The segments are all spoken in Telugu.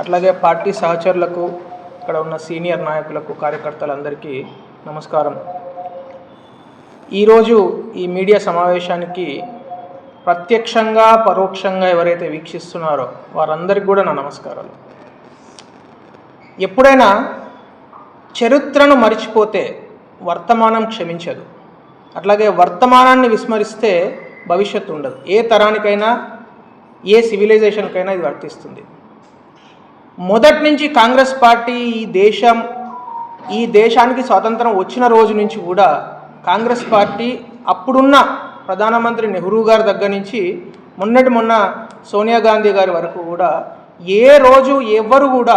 అట్లాగే పార్టీ సహచరులకు ఇక్కడ ఉన్న సీనియర్ నాయకులకు కార్యకర్తలందరికీ నమస్కారం. ఈరోజు ఈ మీడియా సమావేశానికి ప్రత్యక్షంగా పరోక్షంగా ఎవరైతే వీక్షిస్తున్నారో వారందరికీ కూడా నా నమస్కారాలు. ఎప్పుడైనా చరిత్రను మరిచిపోతే వర్తమానం క్షమించదు. అట్లాగే వర్తమానాన్ని విస్మరిస్తే భవిష్యత్తు ఉండదు. ఏ తరానికైనా ఏ సివిలైజేషన్కైనా ఇది వర్తిస్తుంది. మొదటి నుంచి కాంగ్రెస్ పార్టీ ఈ దేశం ఈ దేశానికి స్వాతంత్రం వచ్చిన రోజు నుంచి కూడా కాంగ్రెస్ పార్టీ అప్పుడున్న ప్రధానమంత్రి నెహ్రూ గారి దగ్గర నుంచి మొన్నటి మొన్న సోనియా గాంధీ గారి వరకు కూడా ఏ రోజు ఎవ్వరు కూడా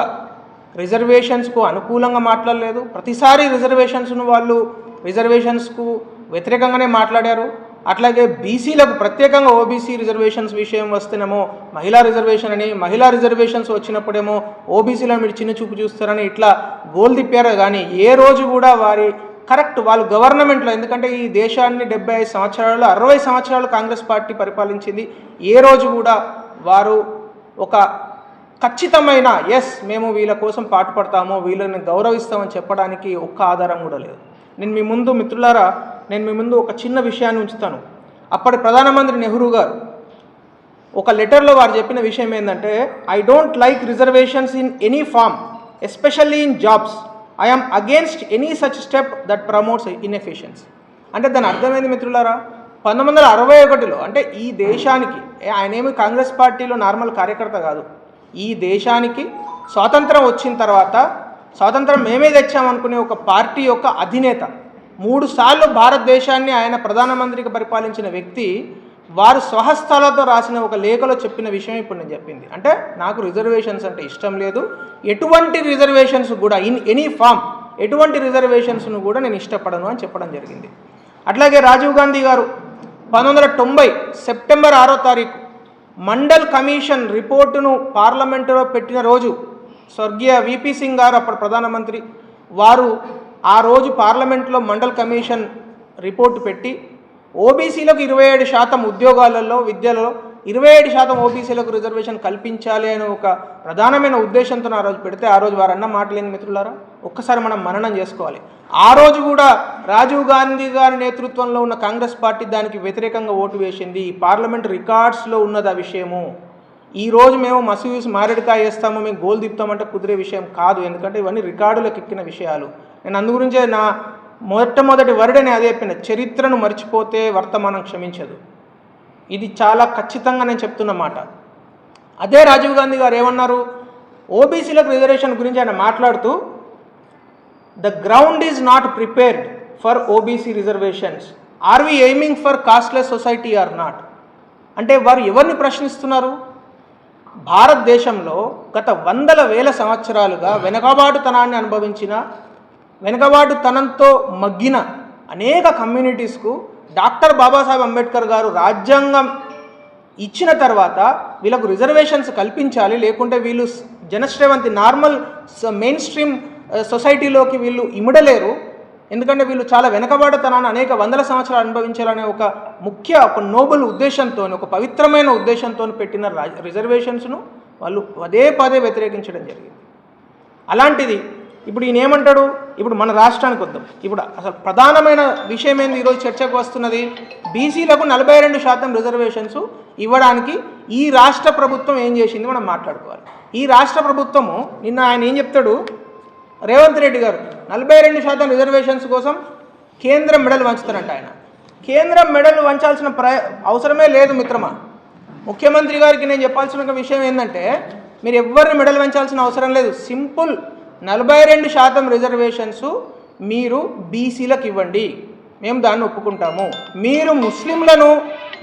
రిజర్వేషన్స్కు అనుకూలంగా మాట్లాడలేదు. ప్రతిసారి రిజర్వేషన్స్ను వాళ్ళు రిజర్వేషన్స్కు వ్యతిరేకంగానే మాట్లాడారు. అట్లాగే బీసీలకు ప్రత్యేకంగా ఓబీసీ రిజర్వేషన్స్ విషయం వస్తేనేమో మహిళా రిజర్వేషన్ అని మహిళా రిజర్వేషన్స్ వచ్చినప్పుడేమో ఓబీసీలను మీరు చిన్న చూపు చూస్తారని ఇట్లా గోల్ తిప్పారు. కానీ ఏ రోజు కూడా వారి కరెక్ట్ వాళ్ళు గవర్నమెంట్లో ఎందుకంటే ఈ దేశాన్ని డెబ్బై ఐదు సంవత్సరాలు అరవై సంవత్సరాలు కాంగ్రెస్ పార్టీ పరిపాలించింది. ఏ రోజు కూడా వారు ఒక ఖచ్చితమైన ఎస్ మేము వీళ్ళ కోసం పాటుపడతాము వీళ్ళని గౌరవిస్తామని చెప్పడానికి ఒక్క ఆధారం కూడా లేదు. నేను మీ ముందు మిత్రులారా నేను మీ ముందు ఒక చిన్న విషయాన్ని ఉంచుతాను. అప్పటి ప్రధానమంత్రి నెహ్రూ గారు ఒక లెటర్లో వారు చెప్పిన విషయం ఏంటంటే I don't like reservations in any form especially in jobs I'm against any such step that promotes inefficiency అంటే దాని అర్థమైంది మిత్రులారా? పంతొమ్మిది వందల అరవై ఒకటిలో అంటే ఈ దేశానికి ఆయనేమి కాంగ్రెస్ పార్టీలో నార్మల్ కార్యకర్త కాదు. ఈ దేశానికి స్వాతంత్రం వచ్చిన తర్వాత స్వాతంత్రం మేమే తెచ్చామనుకునే ఒక పార్టీ యొక్క అధినేత మూడుసార్లు భారతదేశాన్ని ఆయన ప్రధానమంత్రిగా పరిపాలించిన వ్యక్తి వారు స్వహస్తాలతో రాసిన ఒక లేఖలో చెప్పిన విషయం ఇప్పుడు నేను చెప్పింది. అంటే నాకు రిజర్వేషన్స్ అంటే ఇష్టం లేదు. ఎటువంటి రిజర్వేషన్స్ కూడా ఇన్ ఎనీ ఫామ్ ఎటువంటి రిజర్వేషన్స్ను కూడా నేను ఇష్టపడను అని చెప్పడం జరిగింది. అట్లాగే రాజీవ్ గాంధీ గారు పంతొమ్మిది వందల తొంభై సెప్టెంబర్ ఆరో తారీఖు మండల్ కమిషన్ రిపోర్టును పార్లమెంటులో పెట్టిన రోజు స్వర్గీయ విపి సింగ్ గారు అప్పుడు ప్రధానమంత్రి వారు ఆ రోజు పార్లమెంట్లో మండల్ కమిషన్ రిపోర్టు పెట్టి ఓబీసీలకు ఇరవై ఏడు శాతం ఉద్యోగాలలో విద్యలో ఇరవై ఏడు శాతం ఓబీసీలకు రిజర్వేషన్ కల్పించాలి అనే ఒక ప్రధానమైన ఉద్దేశంతో ఆ రోజు పెడితే ఆ రోజు వారు అన్న మాటలేని మిత్రులారా ఒక్కసారి మనం మననం చేసుకోవాలి. ఆ రోజు కూడా రాజీవ్ గాంధీ గారి నేతృత్వంలో ఉన్న కాంగ్రెస్ పార్టీ దానికి వ్యతిరేకంగా ఓటు వేసింది. ఈ పార్లమెంట్ రికార్డ్స్లో ఉన్నది ఆ విషయము. ఈ రోజు మేము మసూస్ మారేడుకాయ వేస్తాము మేము గోల్ దిప్తామంటే కుదిరే విషయం కాదు. ఎందుకంటే ఇవన్నీ రికార్డులకు ఎక్కిన విషయాలు. నేను అందుగురించే నా మొట్టమొదటి వర్డని అదే చెప్పిన చరిత్రను మర్చిపోతే వర్తమానం క్షమించదు. ఇది చాలా ఖచ్చితంగా నేను చెప్తున్న మాట. అదే రాజీవ్ గాంధీ గారు ఏమన్నారు? ఓబీసీలకు రిజర్వేషన్ గురించి ఆయన మాట్లాడుతూ the ground is not prepared for OBC reservations. Are we aiming for casteless society or not? అంటే వారు ఎవరిని ప్రశ్నిస్తున్నారు? భారతదేశంలో గత వందల వేల సంవత్సరాలుగా వెనకబాటుతనాన్ని అనుభవించిన వెనకబాటుతనంతో మగ్గిన అనేక కమ్యూనిటీస్కు డాక్టర్ బాబాసాహెబ్ అంబేద్కర్ గారు రాజ్యాంగం ఇచ్చిన తర్వాత వీళ్ళకు రిజర్వేషన్స్ కల్పించాలి లేకుంటే వీళ్ళు జనశ్రేవంతి నార్మల్ మెయిన్ స్ట్రీమ్ సొసైటీలోకి వీళ్ళు ఇమడలేరు. ఎందుకంటే వీళ్ళు చాలా వెనకబడతనాన్ని అనేక వందల సంవత్సరాలు అనుభవించాలనే ఒక ముఖ్య ఒక నోబుల్ ఉద్దేశంతో ఒక పవిత్రమైన ఉద్దేశంతో పెట్టిన రిజర్వేషన్స్ను వాళ్ళు పదే పదే వ్యతిరేకించడం జరిగింది. అలాంటిది ఇప్పుడు ఈయన ఏమంటాడు? ఇప్పుడు మన రాష్ట్రానికి వద్దాం. ఇప్పుడు అసలు ప్రధానమైన విషయం ఏంది ఈరోజు చర్చకు వస్తున్నది? బీసీలకు నలభై రెండు శాతం రిజర్వేషన్స్ ఇవ్వడానికి ఈ రాష్ట్ర ప్రభుత్వం ఏం చేసింది? మనం మాట్లాడుకోవాలి. ఈ రాష్ట్ర ప్రభుత్వము నిన్న ఆయన ఏం చెప్తాడు? రేవంత్ రెడ్డి గారు నలభై రెండు శాతం రిజర్వేషన్స్ కోసం కేంద్రం మెడల్ వంచుతారంట ఆయన. కేంద్రం మెడల్ వంచాల్సిన ప్ర అవసరమే లేదు మిత్రమా. ముఖ్యమంత్రి గారికి నేను చెప్పాల్సిన ఒక విషయం ఏంటంటే మీరు ఎవరిని మెడల్ వంచాల్సిన అవసరం లేదు. సింపుల్ నలభై రెండు శాతం రిజర్వేషన్స్ మీరు బీసీలకు ఇవ్వండి. మేము దాన్ని ఒప్పుకుంటాము. మీరు ముస్లింలను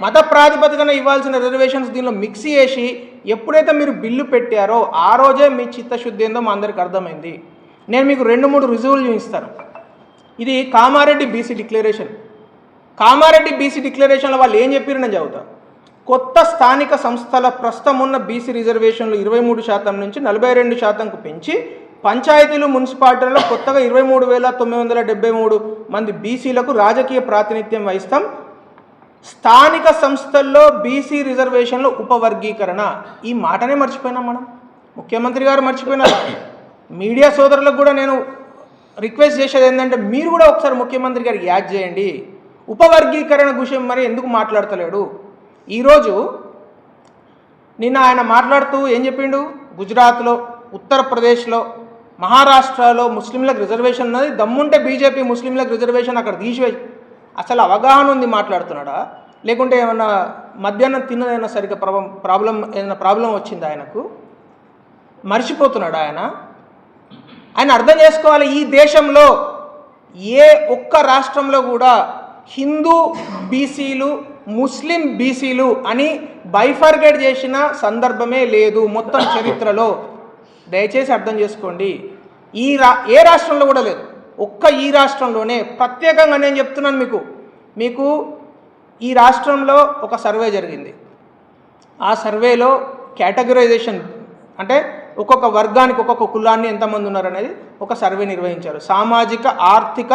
మత ప్రాతిపదికన ఇవ్వాల్సిన రిజర్వేషన్స్ దీనిలో మిక్స్ చేసి ఎప్పుడైతే మీరు బిల్లు పెట్టారో ఆ రోజే మీ చిత్తశుద్ధి ఏందో మా అందరికి అర్థమైంది. నేను మీకు రెండు మూడు రుజువులు చూపిస్తాను. ఇది Kamareddy BC declaration Kamareddy BC డిక్లరేషన్లో వాళ్ళు ఏం చెప్పారు నేను చదువుతా. కొత్త స్థానిక సంస్థల ప్రస్తుతం ఉన్న బీసీ రిజర్వేషన్లు ఇరవై మూడు శాతం నుంచి నలభై రెండు శాతంకు పెంచి పంచాయతీలు మున్సిపాలిటీలలో కొత్తగా ఇరవై మూడు వేల తొమ్మిది వందల డెబ్బై మూడు మంది బీసీలకు రాజకీయ ప్రాతినిధ్యం వహిస్తాం. స్థానిక సంస్థల్లో బీసీ రిజర్వేషన్ల ఉపవర్గీకరణ. ఈ మాటనే మర్చిపోయినాం మనం. ముఖ్యమంత్రి గారు మర్చిపోయినారు? మీడియా సోదరులకు కూడా నేను రిక్వెస్ట్ చేసేది ఏంటంటే మీరు కూడా ఒకసారి ముఖ్యమంత్రి గారికి యాడ్ చేయండి. ఉపవర్గీకరణ విషయం మరి ఎందుకు మాట్లాడతలేడు? ఈరోజు నిన్న ఆయన మాట్లాడుతూ ఏం చెప్పిండు? గుజరాత్లో ఉత్తరప్రదేశ్లో మహారాష్ట్రలో ముస్లింలకు రిజర్వేషన్ ఉన్నది. దమ్ముంటే బీజేపీ ముస్లింలకు రిజర్వేషన్ అక్కడ తీసివే. అసలు అవగాహన ఉంది మాట్లాడుతున్నాడా? లేకుంటే ఏమన్నా మధ్యాహ్నం తిన్నదైనా సరిగ్గా ప్రాబ్లం ప్రాబ్లం ఏదైనా ప్రాబ్లం వచ్చిందా ఆయనకు? మర్చిపోతున్నాడు ఆయన? ఆయన అర్థం చేసుకోవాలి ఈ దేశంలో ఏ ఒక్క రాష్ట్రంలో కూడా హిందూ బీసీలు ముస్లిం బీసీలు అని బైఫర్గేట్ చేసిన సందర్భమే లేదు మొత్తం చరిత్రలో. దయచేసి అర్థం చేసుకోండి. ఈ రా ఏ రాష్ట్రంలో కూడా లేదు. ఒక్క ఈ రాష్ట్రంలోనే. ప్రత్యేకంగా నేను చెప్తున్నాను మీకు. మీకు ఈ రాష్ట్రంలో ఒక సర్వే జరిగింది. ఆ సర్వేలో కేటగరైజేషన్ అంటే ఒక్కొక్క వర్గానికి ఒక్కొక్క కులాన్ని ఎంతమంది ఉన్నారు అనేది ఒక సర్వే నిర్వహించారు. సామాజిక ఆర్థిక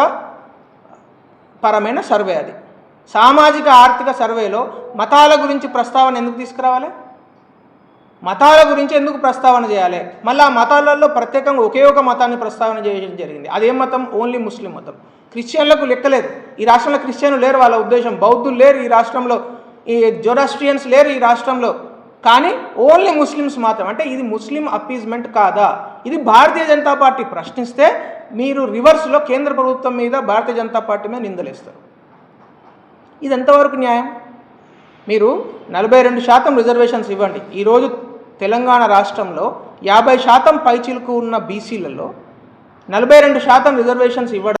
పరమైన సర్వే అది. సామాజిక ఆర్థిక సర్వేలో మతాల గురించి ప్రస్తావన ఎందుకు తీసుకురావాలి? మతాల గురించి ఎందుకు ప్రస్తావన చేయాలి? మళ్ళీ ఆ మతాలలో ప్రత్యేకంగా ఒకే ఒక మతాన్ని ప్రస్తావన చేయడం జరిగింది. అదేం మతం? ఓన్లీ ముస్లిం మతం. క్రిస్టియన్లకు లెక్కలేదు. ఈ రాష్ట్రంలో క్రిస్టియన్లు లేరు. వాళ్ళ ఉద్దేశం బౌద్ధులు లేరు ఈ రాష్ట్రంలో. ఈ జొరాస్ట్రియన్స్ లేరు ఈ రాష్ట్రంలో. కానీ ఓన్లీ ముస్లిమ్స్ మాత్రం అంటే ఇది ముస్లిం అప్పీజ్మెంట్ కాదా? ఇది భారతీయ జనతా పార్టీ ప్రశ్నిస్తే మీరు రివర్స్లో కేంద్ర ప్రభుత్వం మీద భారతీయ జనతా పార్టీ మీద నిందలేస్తారు. ఇది ఎంతవరకు న్యాయం? మీరు నలభై రెండు శాతం రిజర్వేషన్స్ ఇవ్వండి. ఈరోజు తెలంగాణ రాష్ట్రంలో యాభై శాతం పైచిలుకు ఉన్న బీసీలలో నలభై రెండు శాతం రిజర్వేషన్స్ ఇవ్వడం